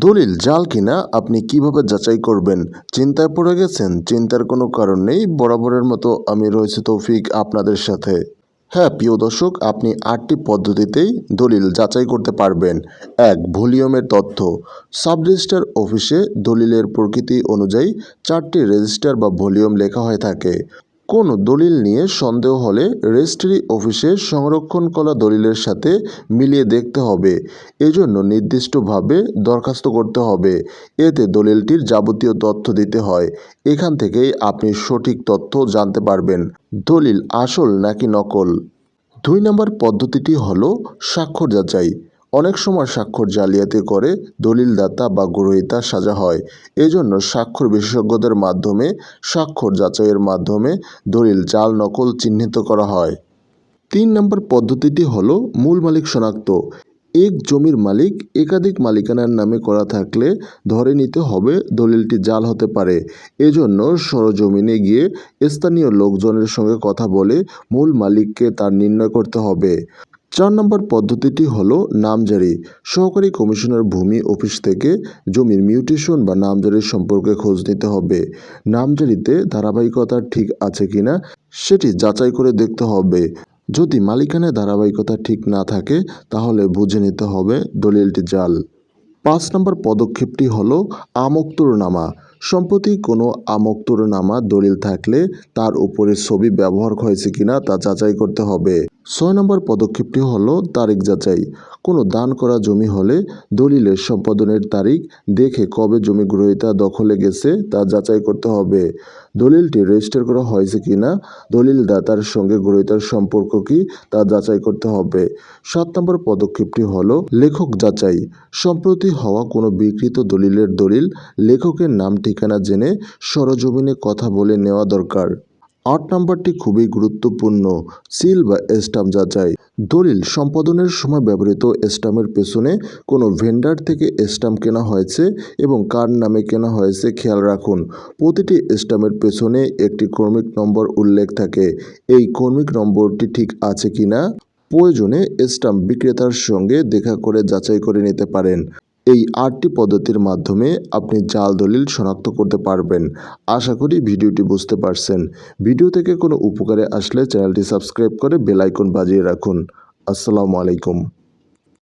দলিল, জাল কিনা, আপনি কীভাবে যাচাই করবেন? চিন্তায় পড়ে গেছেন? চিন্তার কোনো কারণ নেই? বরাবরের মতো আমি রয়েছে তৌফিক আপনাদের সাথে। হ্যাঁ প্রিয় দর্শক, আপনি আটটি পদ্ধতিতেই দলিল যাচাই করতে পারবেন। এক, ভলিউমের তথ্য। সাব রেজিস্টার অফিসে দলিলের প্রকৃতি অনুযায়ী চারটি রেজিস্টার বা ভলিউম লেখা হয়ে থাকে। কোনো দলিল নিয়ে সন্দেহ হলে রেজিস্ট্রি অফিসে সংরক্ষণ করা দলিলের সাথে মিলিয়ে দেখতে হবে। এজন্য নির্দিষ্টভাবে দরখাস্ত করতে হবে। এতে দলিলটির যাবতীয় তথ্য দিতে হয়। এখান থেকেই আপনি সঠিক তথ্য জানতে পারবেন। দলিল আসল নাকি নকল? দুই নম্বর পদ্ধতিটি হলো স্বাক্ষর যাচাই। অনেক সময় স্বাক্ষর জালিয়াতি করে দলিলদাতা বা গ্রহীতা সাজা হয়। এজন্য স্বাক্ষর বিশেষজ্ঞদের মাধ্যমে, স্বাক্ষর যাচাইয়ের মাধ্যমে দলিল জাল নকল চিহ্নিত করা হয়। তিন নম্বর পদ্ধতিটি হলো মূল মালিক শনাক্ত। এক জমির মালিক একাধিক মালিকানার নামে করা থাকলে ধরে নিতে হবে দলিলটি জাল হতে পারে। এজন্য সরজমিনে গিয়ে স্থানীয় লোকজনের সঙ্গে কথা বলে মূল মালিককে তার নির্ণয় করতে হবে। চার নম্বর পদ্ধতিটি হলো নামজারি। সহকারী কমিশনার ভূমি অফিস থেকে জমির মিউটেশন বা নামজারির সম্পর্কে খোঁজ নিতে হবে। নামজারিতে ধারাবাহিকতা ঠিক আছে কিনা সেটি যাচাই করে দেখতে হবে। যদি মালিকানায় ধারাবাহিকতা ঠিক না থাকে, তাহলে বুঝে নিতে হবে দলিলটি জাল। পাঁচ নম্বর পদক্ষেপটি হলো আমোক্তরনামা। সম্প্রতি কোনো আমোক্তরনামা দলিল থাকলে তার উপরে ছবি ব্যবহার হয়েছে কিনা তা যাচাই করতে হবে। ছয় নম্বর পদক্ষেপটি হলো তারিখ যাচাই। কোনো দান করা জমি হলে দলিলের সম্পাদনের তারিখ দেখে কবে জমি গ্রহীতা দখলে গেছে তা যাচাই করতে হবে। দলিলটি রেজিস্টার করা হয়েছে কি কিনা, দলিলদাতার সঙ্গে গ্রহীতার সম্পর্ক কি তা যাচাই করতে হবে। সাত নম্বর পদক্ষেপটি হলো লেখক যাচাই। সম্প্রতি হওয়া কোনো বিকৃত দলিলের দলিল লেখকের নাম ঠিকানা জেনে সরজমিনে কথা বলে নেওয়া দরকার। আট নম্বরটি খুবই গুরুত্বপূর্ণ, সিল বা স্টাম্প যাচাই। দলিল, সম্পাদনের সময় ব্যবহৃত স্টাম্পের পেছনে কোনো ভেন্ডার থেকে স্টাম্প কেনা হয়েছে এবং কার নামে কেনা হয়েছে খেয়াল রাখুন। প্রতিটি স্টাম্পের পেছনে একটি ক্রমিক নম্বর উল্লেখ থাকে। এই ক্রমিক নম্বরটি ঠিক আছে কিনা? প্রয়োজনে স্টাম্প বিক্রেতার সঙ্গে দেখা করে যাচাই করে নিতে পারেন। এই আটটি পদ্ধতির মাধ্যমে আপনি জাল দলিল শনাক্ত করতে পারবেন। আশা করি ভিডিওটি বুঝতে পারছেন। ভিডিও থেকে কোনো উপকারে আসলে চ্যানেলটি সাবস্ক্রাইব করে বেলাইকন বাজিয়ে রাখুন। আসসালামু আলাইকুম।